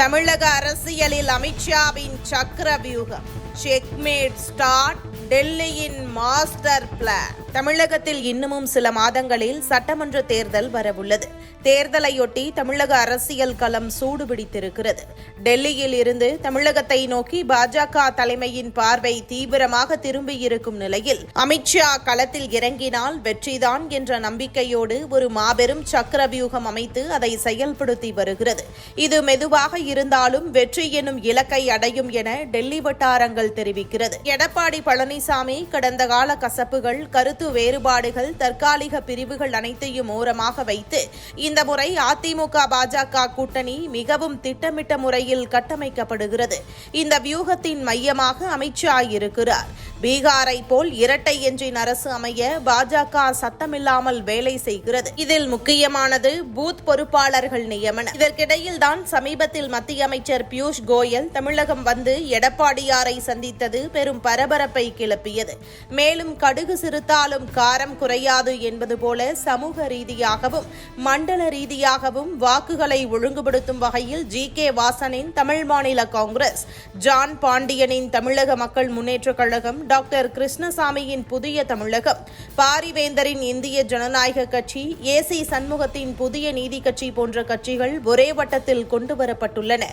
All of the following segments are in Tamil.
தமிழக அரசியலில் அமித்ஷாவின் சக்கர வியூகம் செக்மேட் ஸ்டார்ட் டெல்லியின் மாஸ்டர் பிளான் தமிழகத்தில் இன்னமும் சில மாதங்களில் சட்டமன்ற தேர்தல் வரவுள்ளது. தேர்தலையொட்டி தமிழக அரசியல் களம் சூடுபிடித்திருக்கிறது. டெல்லியில் இருந்து தமிழகத்தை நோக்கி பாஜக தலைமையின் பார்வை தீவிரமாக திரும்பியிருக்கும் நிலையில் அமித்ஷா களத்தில் இறங்கினால் வெற்றிதான் என்ற நம்பிக்கையோடு ஒரு மாபெரும் சக்கர வியூகம் அமைத்து அதை செயல்படுத்தி வருகிறது. இது மெதுவாக இருந்தாலும் வெற்றி எனும் இலக்கை அடையும் என டெல்லி வட்டாரங்கள் தெரிவிக்கிறது. எடப்பாடி பழனிசாமி கடந்த கால கசப்புகள் கருத்து வேறுபாடுகள் தற்காலிக பிரிவுகள் அனைத்தையும் ஓரமாக வைத்து இந்த முறை அதிமுக பாஜக கூட்டணி மிகவும் திட்டமிட்ட முறையில் கட்டமைக்கப்படுகிறது. இந்த வியூகத்தின் மையமாக அமித்ஷா இருக்கிறார் பீகாரை போல் இரட்டை என்ஜின் அரசு அமைய பாஜக சத்தமில்லாமல் வேலை செய்கிறது. இதில் முக்கியமானது பூத் பொறுப்பாளர்கள் நியமனம். இதற்கிடையில் தான் சமீபத்தில் மத்திய அமைச்சர் பியூஷ் கோயல் தமிழகம் வந்து எடப்பாடியாரை சந்தித்தது பெரும் பரபரப்பை கிளப்பியது. மேலும் கடுகு சிறுத்தாலும் காரம் குறையாது என்பது போல சமூக ரீதியாகவும் மண்டல ரீதியாகவும் வாக்குகளை ஒழுங்குபடுத்தும் வகையில் ஜி கே வாசனின் தமிழ் மாநில காங்கிரஸ் ஜான் பாண்டியனின் தமிழக மக்கள் முன்னேற்றக் கழகம் டாக்டர் கிருஷ்ணசாமியின் புதிய தமிழகம். பாரிவேந்தரின் இந்திய ஜனநாயக கட்சி ஏசி சண்முகத்தின் புதிய நீதி கட்சி போன்ற கட்சிகள் ஒரே வட்டத்தில் கொண்டுவரப்பட்டுள்ளன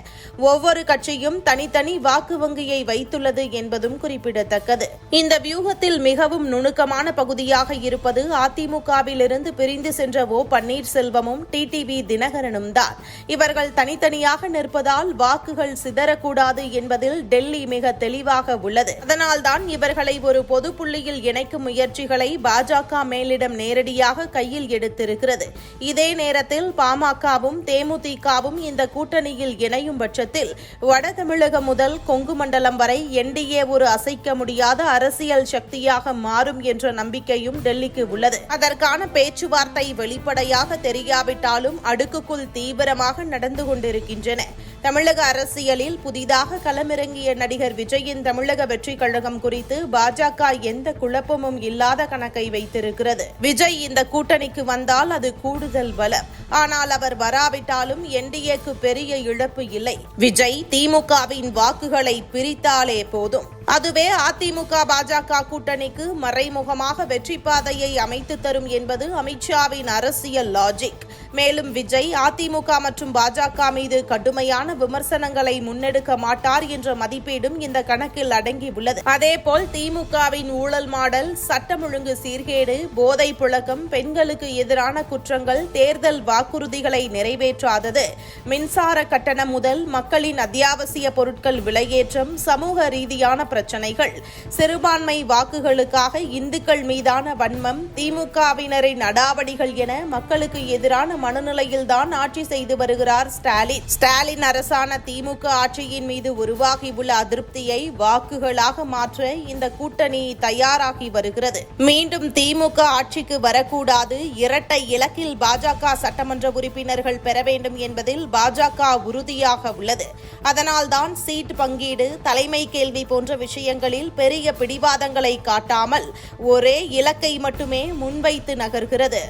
ஒவ்வொரு கட்சியும் தனித்தனி வாக்கு வங்கியை வைத்துள்ளது என்பதும் குறிப்பிடத்தக்கது. இந்த வியூகத்தில் மிகவும் நுணுக்கமான பகுதியாக இருப்பது அதிமுகவிலிருந்து பிரிந்து சென்ற ஓ பன்னீர்செல்வமும் டிடிவி தினகரனும் தான். இவர்கள் தனித்தனியாக நிற்பதால் வாக்குகள் சிதறக்கூடாது என்பதில் டெல்லி மிக தெளிவாக உள்ளது. அதனால்தான் இவர் இவர்களை ஒரு பொது புள்ளியில் இணைக்கும் முயற்சிகளை பாஜக மேலிடம் நேரடியாக கையில் எடுத்திருக்கிறது. இதே நேரத்தில் பாமகவும் தேமுதிகவும் இந்த கூட்டணியில் இணையும் பட்சத்தில் வட தமிழகம் முதல் கொங்கு மண்டலம் வரை என்டிஏ ஒரு அசைக்க முடியாத அரசியல் சக்தியாக மாறும் என்ற நம்பிக்கையும் டெல்லிக்கு உள்ளது. அதற்கான பேச்சுவார்த்தை வெளிப்படையாக தெரியாவிட்டாலும் அடுக்குக்குள் தீவிரமாக நடந்து கொண்டிருக்கின்றன. தமிழக அரசியலில் புதிதாக களமிறங்கிய நடிகர் விஜயின் தமிழக வெற்றிக் கழகம் குறித்து பாஜக எந்த குழப்பமும் இல்லாத கணக்கை வைத்திருக்கிறது. விஜய் இந்த கூட்டணிக்கு வந்தால் அது கூடுதல் பலம். ஆனால் அவர் வராவிட்டாலும் என்டிஏக்கு பெரிய இழப்பு இல்லை. விஜய் திமுகவின் வாக்குகளை பிரித்தாலே போதும். அதுவே அதிமுக பாஜக கூட்டணிக்கு மறைமுகமாக வெற்றி பாதையை அமைத்து தரும் என்பது அமித்ஷாவின் அரசியல் லாஜிக் மேலும் விஜய் அதிமுக மற்றும் பாஜக மீது கடுமையான விமர்சனங்களை முன்னெடுக்க மாட்டார் என்ற மதிப்பீடும் இந்த கணக்கில் அடங்கியுள்ளது. அதேபோல் திமுகவின் ஊழல் மாடல் சட்டம் ஒழுங்கு சீர்கேடு போதை புழக்கம் பெண்களுக்கு எதிரான குற்றங்கள் தேர்தல் வாக்குறுதிகளை நிறைவேற்றாதது. மின்சார கட்டணம் முதல் மக்களின் அத்தியாவசிய பொருட்கள் விலையேற்றம் சமூக ரீதியான பிரச்சனைகள். சிறுபான்மை வாக்குகளுக்காக இந்துக்கள் மீதான வன்மம் திமுகவினரின் அடாவடிகள் என மக்களுக்கு எதிரான மனநிலையில்தான் ஆட்சி செய்து வருகிறார் ஸ்டாலின். ஸ்டாலின் அரசான திமுக ஆட்சியின் மீது உருவாகியுள்ள அதிருப்தியை வாக்குகளாக மாற்ற இந்த கூட்டணி தயாராகி வருகிறது. மீண்டும் திமுக ஆட்சிக்கு வரக்கூடாது இரட்டை இலக்கில் பாஜக சட்டமன்ற உறுப்பினர்கள் பெற வேண்டும் என்பதில் பாஜக உறுதியாக உள்ளது. அதனால்தான் சீட் பங்கீடு தலைமை கேள்வி போன்ற விஷயங்களில் பெரிய பிடிவாதங்களை காட்டாமல் ஒரே இலக்கை மட்டுமே முன்வைத்து நகர்கிறது.